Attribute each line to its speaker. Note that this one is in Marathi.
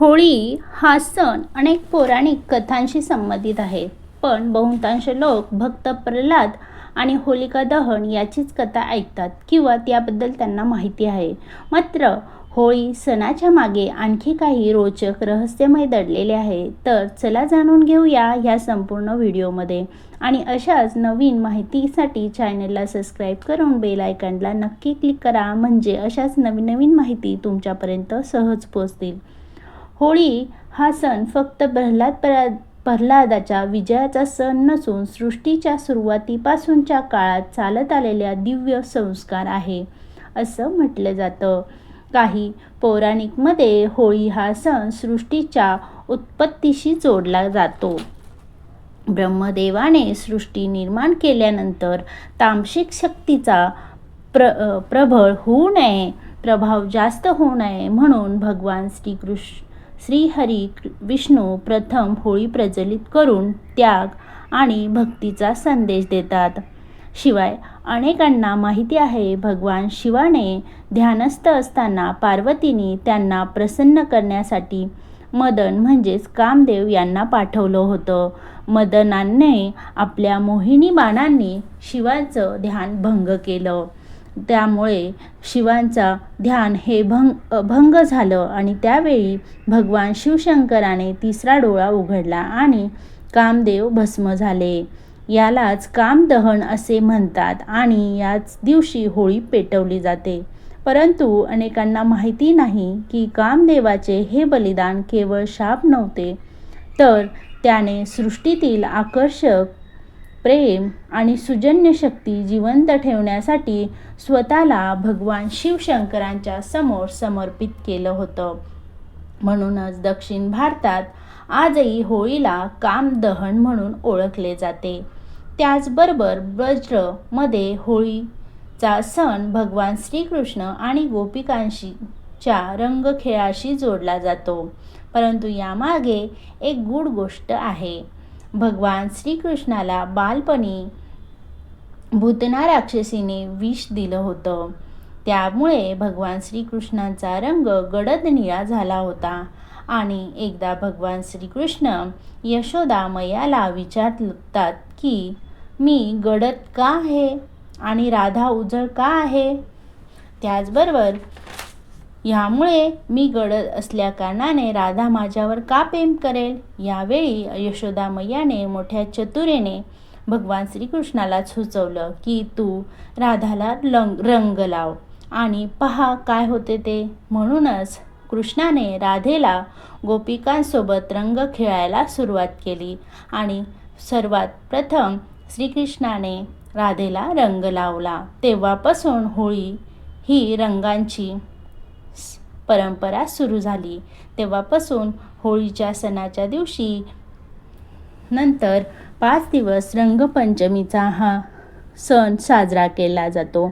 Speaker 1: होळी हा सण अनेक पौराणिक कथांशी संबंधित आहे. पण बहुतांश लोक भक्त प्रल्हाद आणि होलिका दहन याचीच कथा ऐकतात किंवा त्याबद्दल त्यांना माहिती आहे. मात्र होळी सणाच्या मागे आणखी काही रोचक रहस्यमय दडलेले आहे. तर चला जाणून घेऊया ह्या संपूर्ण व्हिडिओमध्ये. आणि अशाच नवीन माहितीसाठी चॅनलला सबस्क्राईब करून बेल आयकॉनला नक्की क्लिक करा. म्हणजे अशाच नवीन नवीन माहिती तुमच्यापर्यंत सहज पोचतील होळी हा सण फक्त प्रल्हाद प्र प्रल्हादाच्या विजयाचा सण नसून सृष्टीच्या सुरुवातीपासूनच्या काळात चालत आलेल्या दिव्य संस्कार आहे असं म्हटलं जातं. काही पौराणिकमध्ये होळी हा सण सृष्टीच्या उत्पत्तीशी जोडला जातो. ब्रह्मदेवाने सृष्टी निर्माण केल्यानंतर तामसिक शक्तीचा प्र प्रबळ होऊ नये प्रभाव जास्त होऊ नये म्हणून भगवान श्रीकृष्ण श्रीहरी विष्णू प्रथम होळी प्रज्वलित करून त्याग आणि भक्तीचा संदेश देतात. शिवाय अनेकांना माहिती आहे भगवान शिवाने ध्यानस्थ असताना पार्वतीने त्यांना प्रसन्न करण्यासाठी मदन म्हणजेच कामदेव यांना पाठवलं होतं. मदनाने आपल्या मोहिनी बाणांनी शिवाचं ध्यान भंग केलं. त्यामुळे शिवांचा ध्यान हे भंग भंग झालं आणि त्यावेळी भगवान शिवशंकराने तिसरा डोळा उघडला आणि कामदेव भस्म झाले. यालाच कामदहन असे म्हणतात आणि याच दिवशी होळी पेटवली जाते. परंतु अनेकांना माहिती नाही की कामदेवाचे हे बलिदान केवळ शाप नव्हते तर त्याने सृष्टीतील आकर्षक प्रेम आणि सुजन्य शक्ती जिवंत ठेवण्यासाठी स्वतःला भगवान शिवशंकरांच्या समोर समर्पित केलं होतं. म्हणूनच दक्षिण भारतात आजही काम दहन म्हणून ओळखले जाते. त्याचबरोबर ब्रजमध्ये होळीचा सण भगवान श्रीकृष्ण आणि गोपिकांशीच्या रंगखेळाशी जोडला जातो. परंतु यामागे एक गूढ गोष्ट आहे. भगवान श्रीकृष्णाला बालपणी भूतना राक्षसीने विष दिलं होतं. त्यामुळे भगवान श्रीकृष्णांचा रंग गडद निळा झाला होता. आणि एकदा भगवान श्रीकृष्ण यशोदा मयाला विचारतात की मी गडद का आहे? आणि राधा उजळ का आहे? त्याचबरोबर ह्यामुळे मी गडद असल्याकारणाने राधा माझ्यावर का प्रेम करेल? यावेळी यशोदा मैयाने मोठ्या चतुरेने भगवान श्रीकृष्णाला सुचवलं की तू राधाला लंग रंग लाव आणि पहा काय होते ते. म्हणूनच कृष्णाने राधेला गोपिकांसोबत रंग खेळायला सुरुवात केली आणि सर्वात प्रथम श्रीकृष्णाने राधेला रंग लावला. तेव्हापासून होळी ही रंगांची परंपरा सुरू झाली. तेव्हापासून होळीच्या सणाच्या दिवशी नंतर पाच दिवस रंगपंचमीचा हा सण साजरा केला जातो.